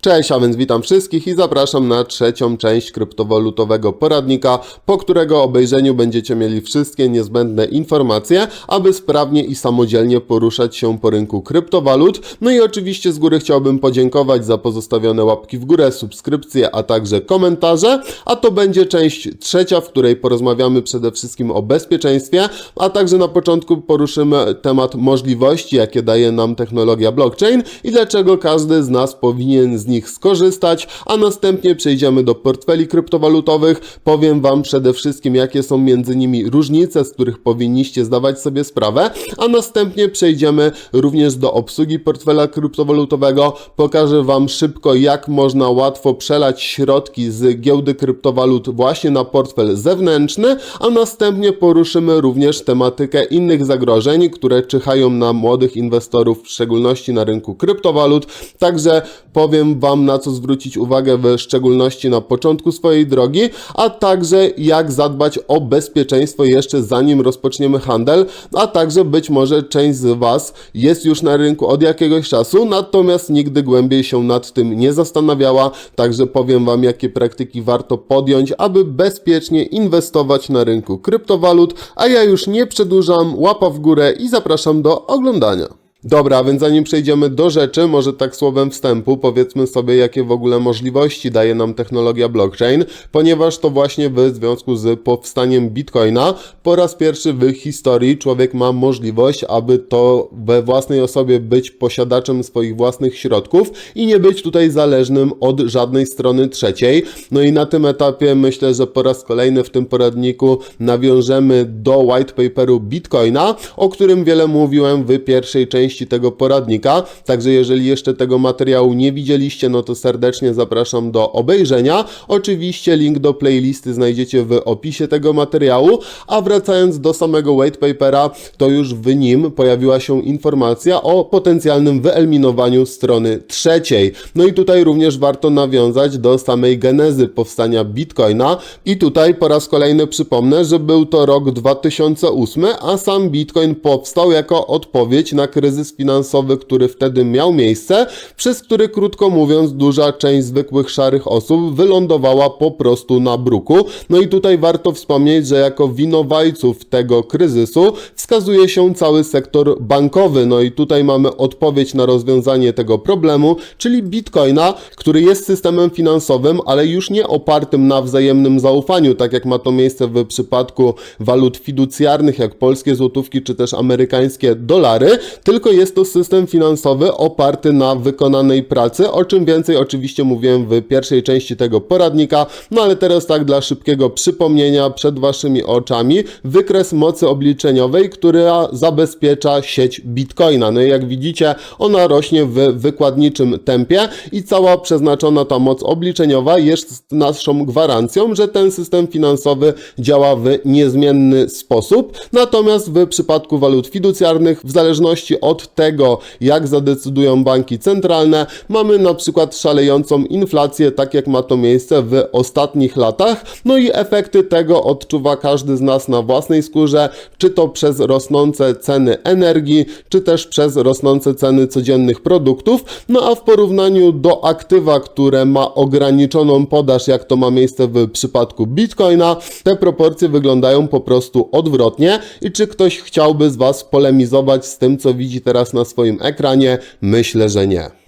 Cześć, a więc witam wszystkich i zapraszam na trzecią część kryptowalutowego poradnika, po którego obejrzeniu będziecie mieli wszystkie niezbędne informacje, aby sprawnie i samodzielnie poruszać się po rynku kryptowalut. No i oczywiście z góry chciałbym podziękować za pozostawione łapki w górę, subskrypcje, a także komentarze. A to będzie część trzecia, w której porozmawiamy przede wszystkim o bezpieczeństwie, a także na początku poruszymy temat możliwości, jakie daje nam technologia blockchain i dlaczego każdy z nas powinien z nich skorzystać, a następnie przejdziemy do portfeli kryptowalutowych. Powiem Wam przede wszystkim, jakie są między nimi różnice, z których powinniście zdawać sobie sprawę, a następnie przejdziemy również do obsługi portfela kryptowalutowego. Pokażę Wam szybko, jak można łatwo przelać środki z giełdy kryptowalut właśnie na portfel zewnętrzny, a następnie poruszymy również tematykę innych zagrożeń, które czyhają na młodych inwestorów, w szczególności na rynku kryptowalut. Także powiem Wam, na co zwrócić uwagę, w szczególności na początku swojej drogi, a także jak zadbać o bezpieczeństwo jeszcze zanim rozpoczniemy handel, a także być może część z Was jest już na rynku od jakiegoś czasu, natomiast nigdy głębiej się nad tym nie zastanawiała, także powiem Wam, jakie praktyki warto podjąć, aby bezpiecznie inwestować na rynku kryptowalut, a ja już nie przedłużam, łapa w górę i zapraszam do oglądania. Dobra, więc zanim przejdziemy do rzeczy, może tak słowem wstępu, powiedzmy sobie, jakie w ogóle możliwości daje nam technologia blockchain, ponieważ to właśnie w związku z powstaniem Bitcoina po raz pierwszy w historii człowiek ma możliwość, aby to we własnej osobie być posiadaczem swoich własnych środków i nie być tutaj zależnym od żadnej strony trzeciej. No i na tym etapie myślę, że po raz kolejny w tym poradniku nawiążemy do white paperu Bitcoina, o którym wiele mówiłem w pierwszej części części tego poradnika. Także jeżeli jeszcze tego materiału nie widzieliście, no to serdecznie zapraszam do obejrzenia. Oczywiście link do playlisty znajdziecie w opisie tego materiału, a wracając do samego white papera, to już w nim pojawiła się informacja o potencjalnym wyeliminowaniu strony trzeciej. No i tutaj również warto nawiązać do samej genezy powstania Bitcoina i tutaj po raz kolejny przypomnę, że był to rok 2008, a sam Bitcoin powstał jako odpowiedź na kryzys kryzys finansowy, który wtedy miał miejsce, przez który krótko mówiąc duża część zwykłych szarych osób wylądowała po prostu na bruku. No i tutaj warto wspomnieć, że jako winowajców tego kryzysu wskazuje się cały sektor bankowy. No i tutaj mamy odpowiedź na rozwiązanie tego problemu, czyli Bitcoina, który jest systemem finansowym, ale już nie opartym na wzajemnym zaufaniu, tak jak ma to miejsce w przypadku walut fiducjarnych, jak polskie złotówki czy też amerykańskie dolary, tylko jest to system finansowy oparty na wykonanej pracy, o czym więcej oczywiście mówiłem w pierwszej części tego poradnika, no ale teraz tak dla szybkiego przypomnienia przed Waszymi oczami wykres mocy obliczeniowej, która zabezpiecza sieć Bitcoina. No i jak widzicie, ona rośnie w wykładniczym tempie i cała przeznaczona ta moc obliczeniowa jest naszą gwarancją, że ten system finansowy działa w niezmienny sposób. Natomiast w przypadku walut fiducjarnych, w zależności od od tego, jak zadecydują banki centralne, mamy na przykład szalejącą inflację, tak jak ma to miejsce w ostatnich latach. No i efekty tego odczuwa każdy z nas na własnej skórze, czy to przez rosnące ceny energii, czy też przez rosnące ceny codziennych produktów. No a w porównaniu do aktywa, które ma ograniczoną podaż, jak to ma miejsce w przypadku Bitcoina, te proporcje wyglądają po prostu odwrotnie. I czy ktoś chciałby z Was polemizować z tym, co widzi teraz na swoim ekranie? Myślę, że nie.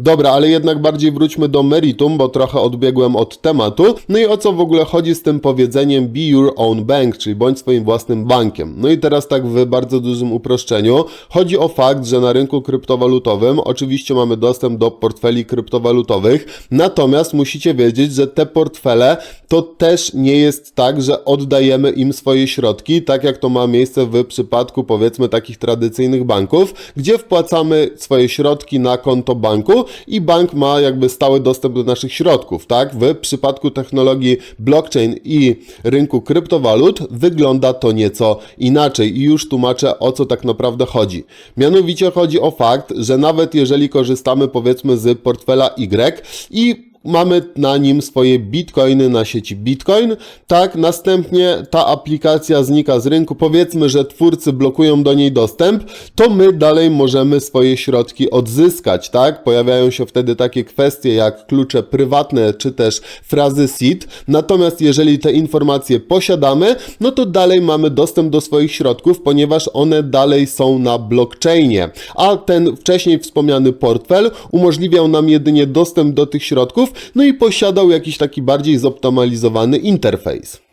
Dobra, ale jednak bardziej wróćmy do meritum, bo trochę odbiegłem od tematu. No i o co w ogóle chodzi z tym powiedzeniem be your own bank, czyli bądź swoim własnym bankiem. No i teraz tak w bardzo dużym uproszczeniu. Chodzi o fakt, że na rynku kryptowalutowym oczywiście mamy dostęp do portfeli kryptowalutowych, natomiast musicie wiedzieć, że te portfele to też nie jest tak, że oddajemy im swoje środki, tak jak to ma miejsce w przypadku powiedzmy takich tradycyjnych banków, gdzie wpłacamy swoje środki na konto banku i bank ma jakby stały dostęp do naszych środków, tak? W przypadku technologii blockchain i rynku kryptowalut wygląda to nieco inaczej i już tłumaczę o co tak naprawdę chodzi. Mianowicie chodzi o fakt, że nawet jeżeli korzystamy powiedzmy z portfela Y i mamy na nim swoje bitcoiny na sieci Bitcoin. Tak, następnie ta aplikacja znika z rynku. Powiedzmy, że twórcy blokują do niej dostęp, to my dalej możemy swoje środki odzyskać, tak? Pojawiają się wtedy takie kwestie jak klucze prywatne czy też frazy seed. Natomiast jeżeli te informacje posiadamy, no to dalej mamy dostęp do swoich środków, ponieważ one dalej są na blockchainie. A ten wcześniej wspomniany portfel umożliwiał nam jedynie dostęp do tych środków, no i posiadał jakiś taki bardziej zoptymalizowany interfejs.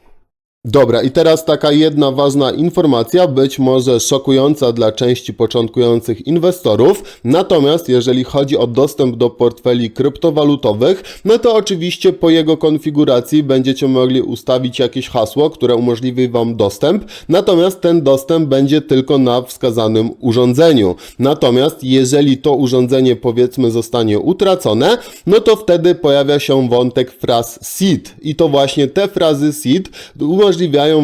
Dobra, i teraz taka jedna ważna informacja, być może szokująca dla części początkujących inwestorów. Natomiast jeżeli chodzi o dostęp do portfeli kryptowalutowych, no to oczywiście po jego konfiguracji będziecie mogli ustawić jakieś hasło, które umożliwi Wam dostęp. Natomiast ten dostęp będzie tylko na wskazanym urządzeniu. Natomiast jeżeli to urządzenie powiedzmy zostanie utracone, no to wtedy pojawia się wątek fraz seed. I to właśnie te frazy seed umożliwiają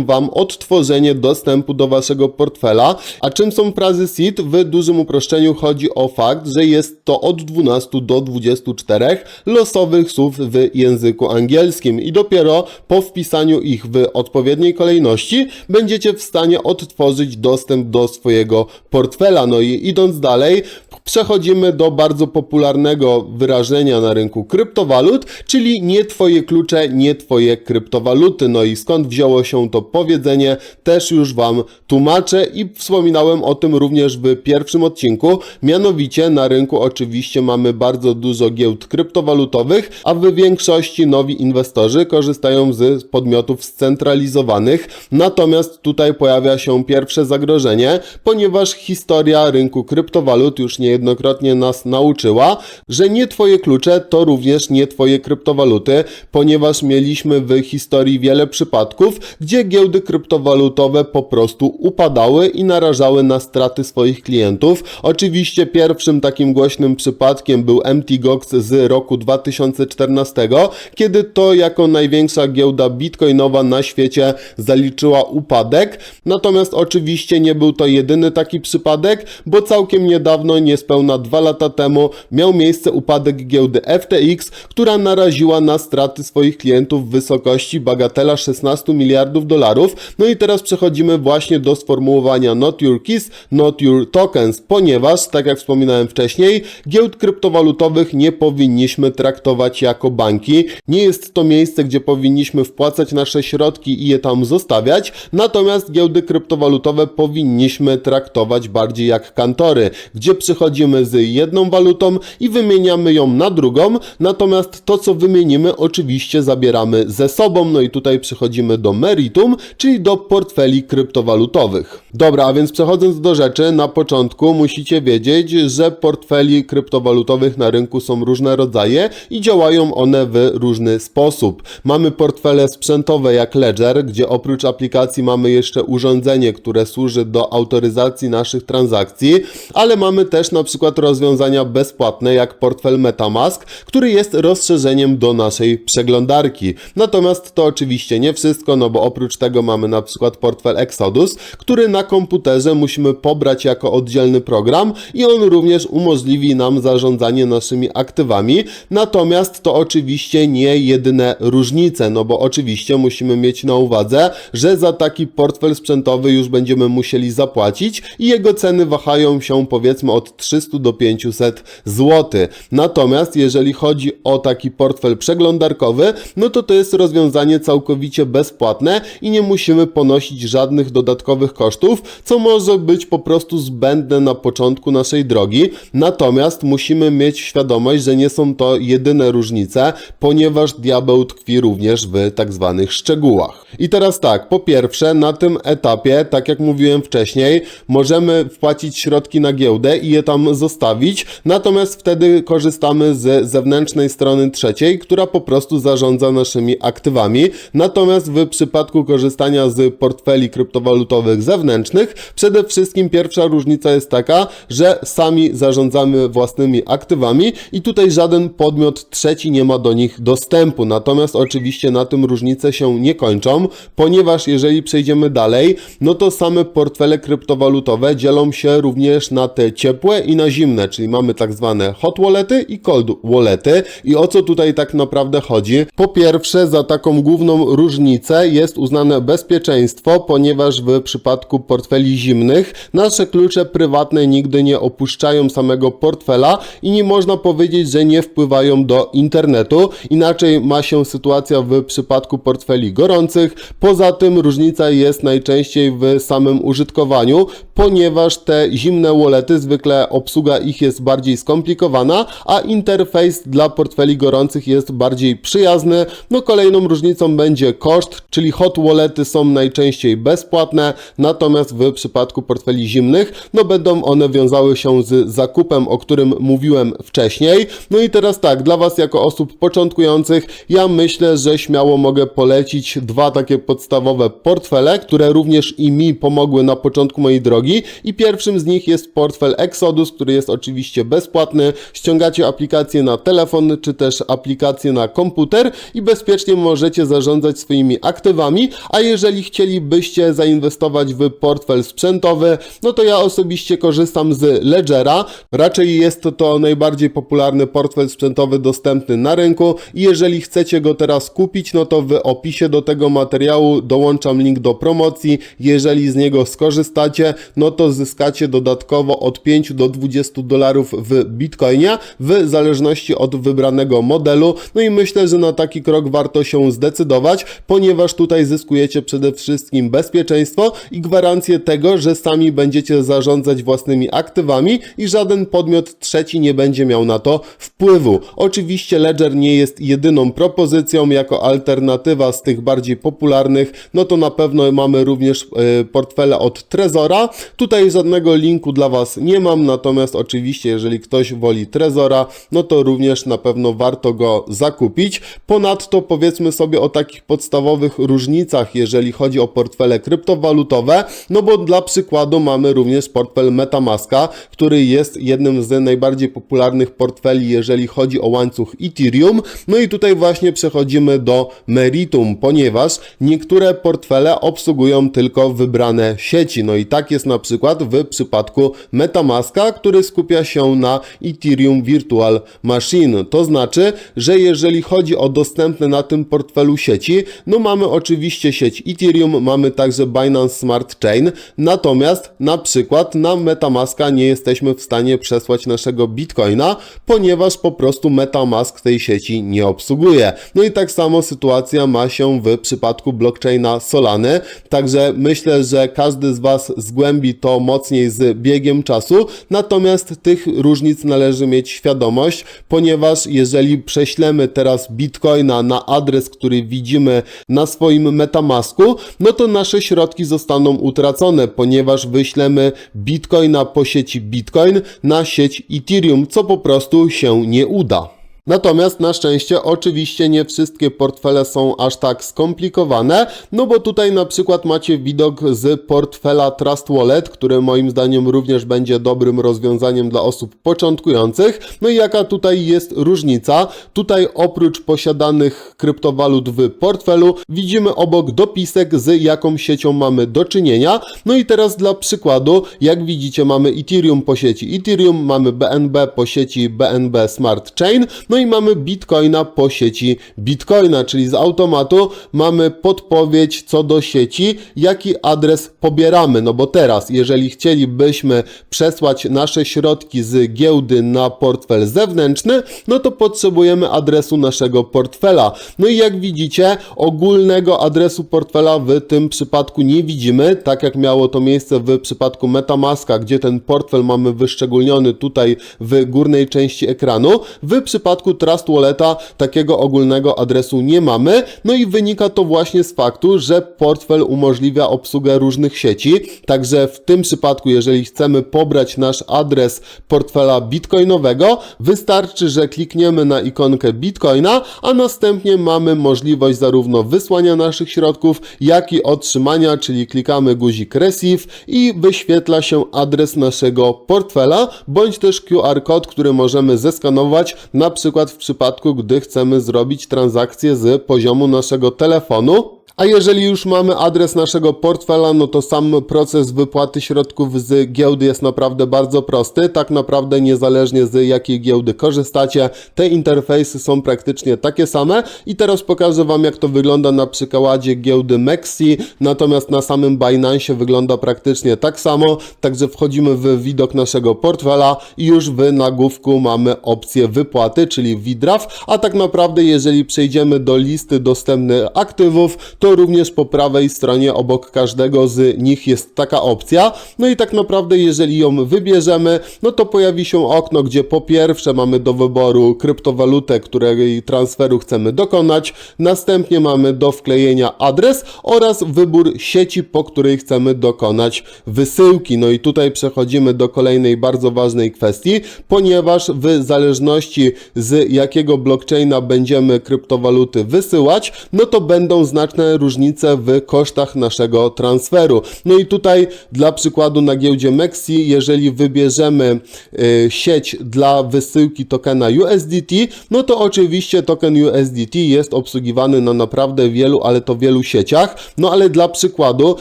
Wam odtworzenie dostępu do Waszego portfela. A czym są frazy seed? W dużym uproszczeniu chodzi o fakt, że jest to od 12 do 24 losowych słów w języku angielskim i dopiero po wpisaniu ich w odpowiedniej kolejności będziecie w stanie odtworzyć dostęp do swojego portfela. No i idąc dalej, przechodzimy do bardzo popularnego wyrażenia na rynku kryptowalut, czyli nie Twoje klucze, nie Twoje kryptowaluty. No i skąd wzięło się to powiedzenie, też już Wam tłumaczę i wspominałem o tym również w pierwszym odcinku. Mianowicie na rynku oczywiście mamy bardzo dużo giełd kryptowalutowych, a w większości nowi inwestorzy korzystają z podmiotów scentralizowanych. Natomiast tutaj pojawia się pierwsze zagrożenie, ponieważ historia rynku kryptowalut już niejednokrotnie nas nauczyła, że nie Twoje klucze to również nie Twoje kryptowaluty, ponieważ mieliśmy w historii wiele przypadków, gdzie giełdy kryptowalutowe po prostu upadały i narażały na straty swoich klientów. Oczywiście pierwszym takim głośnym przypadkiem był MTGOX z roku 2014, kiedy to jako największa giełda bitcoinowa na świecie zaliczyła upadek. Natomiast oczywiście nie był to jedyny taki przypadek, bo całkiem niedawno, niespełna dwa lata temu, miał miejsce upadek giełdy FTX, która naraziła na straty swoich klientów w wysokości bagatela 16 miliardów dolarów. No i teraz przechodzimy właśnie do sformułowania not your keys, not your tokens, ponieważ, tak jak wspominałem wcześniej, giełd kryptowalutowych nie powinniśmy traktować jako banki. Nie jest to miejsce, gdzie powinniśmy wpłacać nasze środki i je tam zostawiać, natomiast giełdy kryptowalutowe powinniśmy traktować bardziej jak kantory, gdzie przychodzimy z jedną walutą i wymieniamy ją na drugą, natomiast to, co wymienimy, oczywiście zabieramy ze sobą. No i tutaj przechodzimy do meritum, czyli do portfeli kryptowalutowych. Dobra, a więc przechodząc do rzeczy, na początku musicie wiedzieć, że portfeli kryptowalutowych na rynku są różne rodzaje i działają one w różny sposób. Mamy portfele sprzętowe jak Ledger, gdzie oprócz aplikacji mamy jeszcze urządzenie, które służy do autoryzacji naszych transakcji, ale mamy też na przykład rozwiązania bezpłatne jak portfel MetaMask, który jest rozszerzeniem do naszej przeglądarki. Natomiast to oczywiście nie wszystko, no bo oprócz tego mamy na przykład portfel Exodus, który na komputerze musimy pobrać jako oddzielny program i on również umożliwi nam zarządzanie naszymi aktywami. Natomiast to oczywiście nie jedyne różnice, no bo oczywiście musimy mieć na uwadze, że za taki portfel sprzętowy już będziemy musieli zapłacić i jego ceny wahają się powiedzmy od 300 do 500 zł. Natomiast jeżeli chodzi o taki portfel przeglądarkowy, no to to jest rozwiązanie całkowicie bezpłatne i nie musimy ponosić żadnych dodatkowych kosztów, co może być po prostu zbędne na początku naszej drogi. Natomiast musimy mieć świadomość, że nie są to jedyne różnice, ponieważ diabeł tkwi również w tak zwanych szczegółach. I teraz tak, po pierwsze, na tym etapie, tak jak mówiłem wcześniej, możemy wpłacić środki na giełdę i je tam zostawić, natomiast wtedy korzystamy z zewnętrznej strony trzeciej, która po prostu zarządza naszymi aktywami. Natomiast w przypadku korzystania z portfeli kryptowalutowych zewnętrznych, przede wszystkim pierwsza różnica jest taka, że sami zarządzamy własnymi aktywami i tutaj żaden podmiot trzeci nie ma do nich dostępu. Natomiast oczywiście na tym różnice się nie kończą, ponieważ jeżeli przejdziemy dalej, no to same portfele kryptowalutowe dzielą się również na te ciepłe i na zimne, czyli mamy tak zwane hot wallety i cold wallety. I o co tutaj tak naprawdę chodzi? Po pierwsze, za taką główną różnicę jest uznane bezpieczeństwo, ponieważ w przypadku portfeli zimnych nasze klucze prywatne nigdy nie opuszczają samego portfela i nie można powiedzieć, że nie wpływają do internetu. Inaczej ma się sytuacja w przypadku portfeli gorących. Poza tym różnica jest najczęściej w samym użytkowaniu, ponieważ te zimne wallety zwykle obsługa ich jest bardziej skomplikowana, a interfejs dla portfeli gorących jest bardziej przyjazny. No kolejną różnicą będzie koszt, czyli hot wallety są najczęściej bezpłatne, natomiast w przypadku portfeli zimnych, no będą one wiązały się z zakupem, o którym mówiłem wcześniej. No i teraz tak, dla Was jako osób początkujących, ja myślę, że śmiało mogę polecić dwa takie podstawowe portfele, które również i mi pomogły na początku mojej drogi i pierwszym z nich jest portfel Exodus, który jest oczywiście bezpłatny. Ściągacie aplikację na telefon czy też aplikację na komputer i bezpiecznie możecie zarządzać swoimi aktywami, a jeżeli chcielibyście zainwestować w portfel sprzętowy, no to ja osobiście korzystam z Ledgera. Raczej jest to najbardziej popularny portfel sprzętowy dostępny na rynku i jeżeli chcecie go teraz kupić, no to w opisie do tego materiału dołączam link do promocji. Jeżeli z niego skorzystacie, no to zyskacie dodatkowo od 5 do 20 dolarów w Bitcoinie, w zależności od wybranego modelu. No i myślę, że na taki krok warto się zdecydować, ponieważ tutaj zyskujecie przede wszystkim bezpieczeństwo i gwarancję tego, że sami będziecie zarządzać własnymi aktywami i żaden podmiot trzeci nie będzie miał na to wpływu. Oczywiście Ledger nie jest jedyną propozycją jako alternatywa z tych bardziej popularnych, no to na pewno mamy również e, portfele od Trezora. Tutaj żadnego linku dla Was nie mam, natomiast oczywiście jeżeli ktoś woli Trezora, no to również na pewno warto go zakupić. Ponadto powiedzmy sobie o takich podstawowych różnicach, jeżeli chodzi o portfele kryptowalutowe, no bo dla przykładu mamy również portfel Metamaska, który jest jednym z najbardziej popularnych portfeli, jeżeli chodzi o łańcuch Ethereum. No i tutaj właśnie przechodzimy do meritum, ponieważ niektóre portfele obsługują tylko wybrane sieci. No i tak jest na przykład w przypadku Metamaska, który skupia się na Ethereum Virtual Machine. To znaczy, że jeżeli chodzi o dostępne na tym portfelu sieci, no mamy oczywiście sieć Ethereum, mamy także Binance Smart Chain, natomiast na przykład na Metamaska nie jesteśmy w stanie przesłać naszego Bitcoina, ponieważ po prostu Metamask tej sieci nie obsługuje. No i tak samo sytuacja ma się w przypadku blockchaina Solany, także myślę, że każdy z Was zgłębi to mocniej z biegiem czasu, natomiast tych różnic należy mieć świadomość, ponieważ jeżeli prześlemy teraz Bitcoina na adres, który widzimy na swoim Metamasku, no to nasze środki zostaną utracone, ponieważ wyślemy Bitcoina po sieci Bitcoin na sieć Ethereum, co po prostu się nie uda. Natomiast na szczęście oczywiście nie wszystkie portfele są aż tak skomplikowane, no bo tutaj na przykład macie widok z portfela Trust Wallet, który moim zdaniem również będzie dobrym rozwiązaniem dla osób początkujących. No i jaka tutaj jest różnica? Tutaj oprócz posiadanych kryptowalut w portfelu widzimy obok dopisek z jaką siecią mamy do czynienia. No i teraz dla przykładu, jak widzicie mamy Ethereum po sieci Ethereum, mamy BNB po sieci BNB Smart Chain, no i mamy Bitcoina po sieci Bitcoina, czyli z automatu mamy podpowiedź co do sieci, jaki adres pobieramy. No bo teraz, jeżeli chcielibyśmy przesłać nasze środki z giełdy na portfel zewnętrzny, no to potrzebujemy adresu naszego portfela. No i jak widzicie, ogólnego adresu portfela w tym przypadku nie widzimy, tak jak miało to miejsce w przypadku Metamaska, gdzie ten portfel mamy wyszczególniony tutaj w górnej części ekranu. W przypadku Trust Walleta takiego ogólnego adresu nie mamy, no i wynika to właśnie z faktu, że portfel umożliwia obsługę różnych sieci, także w tym przypadku, jeżeli chcemy pobrać nasz adres portfela bitcoinowego, wystarczy, że klikniemy na ikonkę bitcoina, a następnie mamy możliwość zarówno wysłania naszych środków, jak i otrzymania, czyli klikamy guzik receive i wyświetla się adres naszego portfela, bądź też QR kod, który możemy zeskanować, na przykład w przypadku, gdy chcemy zrobić transakcję z poziomu naszego telefonu. A jeżeli już mamy adres naszego portfela, no to sam proces wypłaty środków z giełdy jest naprawdę bardzo prosty. Tak naprawdę niezależnie z jakiej giełdy korzystacie, te interfejsy są praktycznie takie same. I teraz pokażę Wam jak to wygląda na przykładzie giełdy Mexi, natomiast na samym Binance wygląda praktycznie tak samo, także wchodzimy w widok naszego portfela i już w nagłówku mamy opcję wypłaty, czyli WIDRAF, a tak naprawdę jeżeli przejdziemy do listy dostępnych aktywów, to również po prawej stronie obok każdego z nich jest taka opcja, no i tak naprawdę jeżeli ją wybierzemy, no to pojawi się okno, gdzie po pierwsze mamy do wyboru kryptowalutę, której transferu chcemy dokonać, następnie mamy do wklejenia adres oraz wybór sieci, po której chcemy dokonać wysyłki. No i tutaj przechodzimy do kolejnej bardzo ważnej kwestii, ponieważ w zależności z jakiego blockchaina będziemy kryptowaluty wysyłać, no to będą znaczne różnice w kosztach naszego transferu. No i tutaj dla przykładu na giełdzie Mexi, jeżeli wybierzemy y, sieć dla wysyłki tokena USDT, no to oczywiście token USDT jest obsługiwany na naprawdę wielu, ale to wielu sieciach. No ale dla przykładu,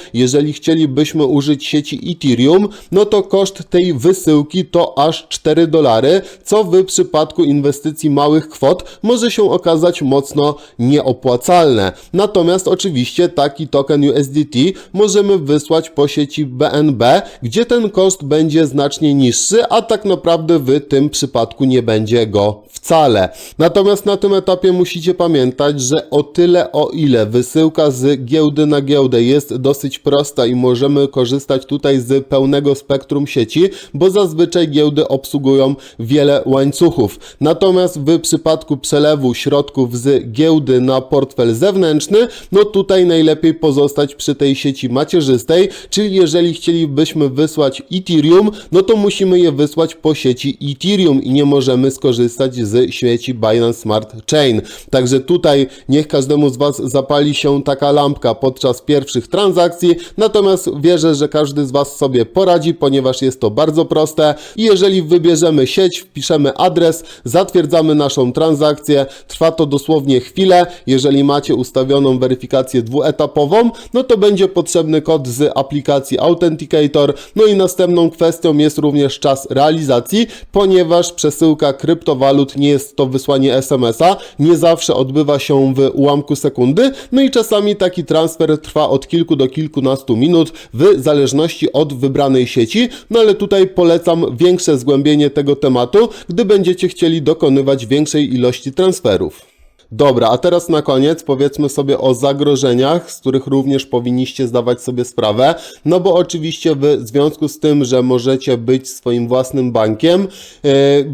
jeżeli chcielibyśmy użyć sieci Ethereum, no to koszt tej wysyłki to aż 4 dolary, co w przypadku inwestycji małych kwot może się okazać mocno nieopłacalne. Natomiast oczywiście taki token USDT możemy wysłać po sieci BNB, gdzie ten koszt będzie znacznie niższy, a tak naprawdę w tym przypadku nie będzie go wcale. Natomiast na tym etapie musicie pamiętać, że o tyle o ile wysyłka z giełdy na giełdę jest dosyć prosta i możemy korzystać tutaj z pełnego spektrum sieci, bo zazwyczaj giełdy obsługują wiele łańcuchów. Natomiast w przypadku przelewu środków z giełdy na portfel zewnętrzny, no tutaj najlepiej pozostać przy tej sieci macierzystej, czyli jeżeli chcielibyśmy wysłać Ethereum, no to musimy je wysłać po sieci Ethereum i nie możemy skorzystać z sieci Binance Smart Chain. Także tutaj niech każdemu z Was zapali się taka lampka podczas pierwszych transakcji, natomiast wierzę, że każdy z Was sobie poradzi, ponieważ jest to bardzo proste i jeżeli wybierzemy sieć, wpiszemy adres, zatwierdzamy naszą transakcję, trwa to dosłownie chwilę, jeżeli macie ustawioną weryfikację dwuetapową, no to będzie potrzebny kod z aplikacji Authenticator, no i następną kwestią jest również czas realizacji, ponieważ przesyłka kryptowalut nie jest to wysłanie SMS-a, nie zawsze odbywa się w ułamku sekundy, no i czasami taki transfer trwa od kilku do kilkunastu minut w zależności od wybranej sieci, no ale tutaj polecam większe zgłębienie tego tematu, gdy będziecie chcieli dokonywać większej ilości transferów. Dobra, a teraz na koniec powiedzmy sobie o zagrożeniach, z których również powinniście zdawać sobie sprawę. No bo oczywiście w związku z tym, że możecie być swoim własnym bankiem, yy,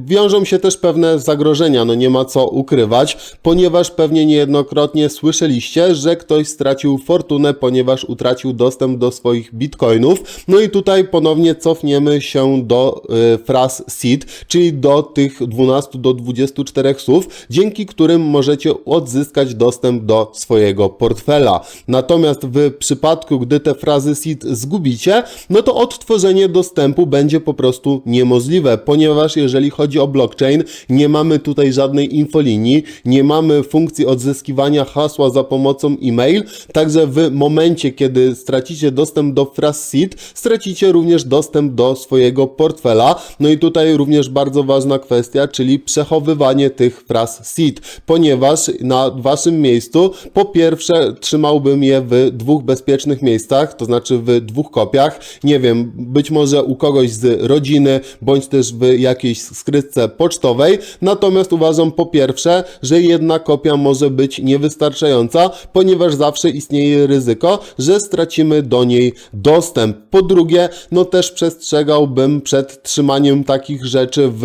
wiążą się też pewne zagrożenia, no nie ma co ukrywać, ponieważ pewnie niejednokrotnie słyszeliście, że ktoś stracił fortunę, ponieważ utracił dostęp do swoich bitcoinów. No i tutaj ponownie cofniemy się do yy, fraz seed, czyli do tych 12 do 24 słów, dzięki którym możecie odzyskać dostęp do swojego portfela. Natomiast w przypadku, gdy te frazy seed zgubicie, no to odtworzenie dostępu będzie po prostu niemożliwe, ponieważ jeżeli chodzi o blockchain, nie mamy tutaj żadnej infolinii, nie mamy funkcji odzyskiwania hasła za pomocą e-mail, także w momencie, kiedy stracicie dostęp do fraz seed, stracicie również dostęp do swojego portfela. No i tutaj również bardzo ważna kwestia, czyli przechowywanie tych fraz seed, ponieważ na waszym miejscu po pierwsze trzymałbym je w dwóch bezpiecznych miejscach, to znaczy w dwóch kopiach, nie wiem, być może u kogoś z rodziny, bądź też w jakiejś skrytce pocztowej, natomiast uważam po pierwsze, że jedna kopia może być niewystarczająca, ponieważ zawsze istnieje ryzyko, że stracimy do niej dostęp. Po drugie, no też przestrzegałbym przed trzymaniem takich rzeczy w,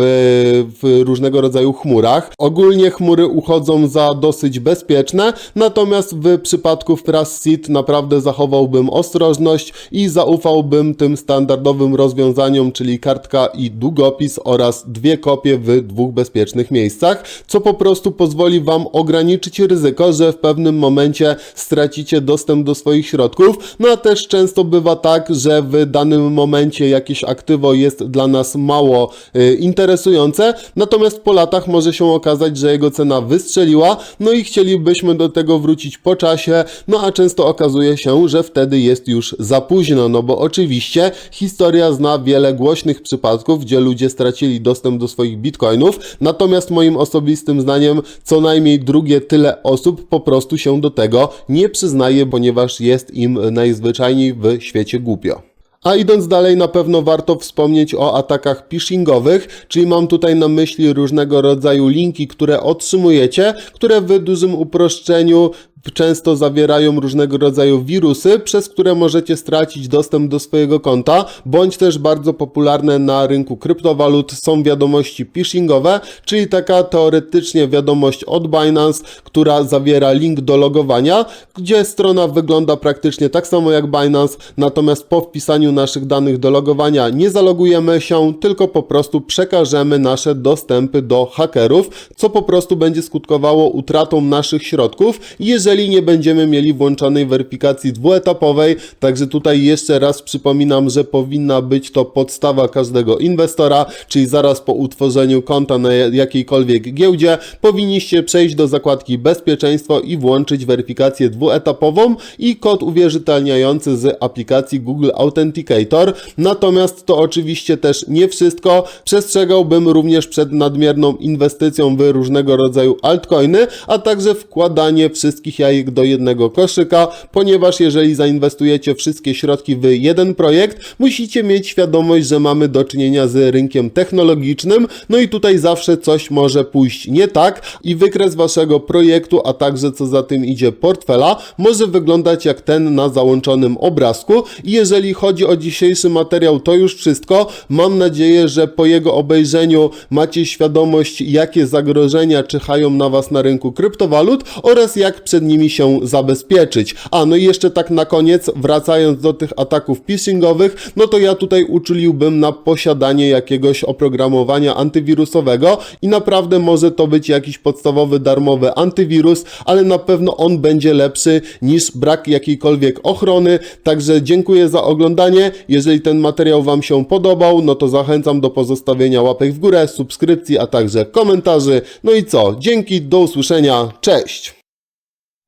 w różnego rodzaju chmurach. Ogólnie chmury uchodzą za dosyć bezpieczne, natomiast w przypadku Fras Seed naprawdę zachowałbym ostrożność i zaufałbym tym standardowym rozwiązaniom, czyli kartka i długopis oraz dwie kopie w dwóch bezpiecznych miejscach, co po prostu pozwoli Wam ograniczyć ryzyko, że w pewnym momencie stracicie dostęp do swoich środków, no a też często bywa tak, że w danym momencie jakieś aktywo jest dla nas mało y, interesujące, natomiast po latach może się okazać, że jego cena wystrzeliła, no i chcielibyśmy do tego wrócić po czasie, no a często okazuje się, że wtedy jest już za późno, no bo oczywiście historia zna wiele głośnych przypadków, gdzie ludzie stracili dostęp do swoich bitcoinów, natomiast moim osobistym zdaniem co najmniej drugie tyle osób po prostu się do tego nie przyznaje, ponieważ jest im najzwyczajniej w świecie głupio. A idąc dalej, na pewno warto wspomnieć o atakach phishingowych, czyli mam tutaj na myśli różnego rodzaju linki, które otrzymujecie, które w dużym uproszczeniu często zawierają różnego rodzaju wirusy, przez które możecie stracić dostęp do swojego konta, bądź też bardzo popularne na rynku kryptowalut są wiadomości phishingowe, czyli taka teoretycznie wiadomość od Binance, która zawiera link do logowania, gdzie strona wygląda praktycznie tak samo jak Binance, natomiast po wpisaniu naszych danych do logowania nie zalogujemy się, tylko po prostu przekażemy nasze dostępy do hakerów, co po prostu będzie skutkowało utratą naszych środków, jeżeli nie będziemy mieli włączonej weryfikacji dwuetapowej. Także tutaj jeszcze raz przypominam, że powinna być to podstawa każdego inwestora, czyli zaraz po utworzeniu konta na jakiejkolwiek giełdzie powinniście przejść do zakładki bezpieczeństwo i włączyć weryfikację dwuetapową i kod uwierzytelniający z aplikacji Google Authenticator. Natomiast to oczywiście też nie wszystko. Przestrzegałbym również przed nadmierną inwestycją w różnego rodzaju altcoiny, a także wkładanie wszystkich jajek do jednego koszyka, ponieważ jeżeli zainwestujecie wszystkie środki w jeden projekt, musicie mieć świadomość, że mamy do czynienia z rynkiem technologicznym, no i tutaj zawsze coś może pójść nie tak i wykres waszego projektu, a także co za tym idzie portfela, może wyglądać jak ten na załączonym obrazku i jeżeli chodzi o dzisiejszy materiał, to już wszystko. Mam nadzieję, że po jego obejrzeniu macie świadomość, jakie zagrożenia czyhają na was na rynku kryptowalut oraz jak przed nimi się zabezpieczyć. A no i jeszcze tak na koniec, wracając do tych ataków phishingowych, no to ja tutaj uczuliłbym na posiadanie jakiegoś oprogramowania antywirusowego i naprawdę może to być jakiś podstawowy darmowy antywirus, ale na pewno on będzie lepszy niż brak jakiejkolwiek ochrony. Także dziękuję za oglądanie. Jeżeli ten materiał Wam się podobał, no to zachęcam do pozostawienia łapek w górę, subskrypcji, a także komentarzy. No i co? Dzięki, do usłyszenia. Cześć!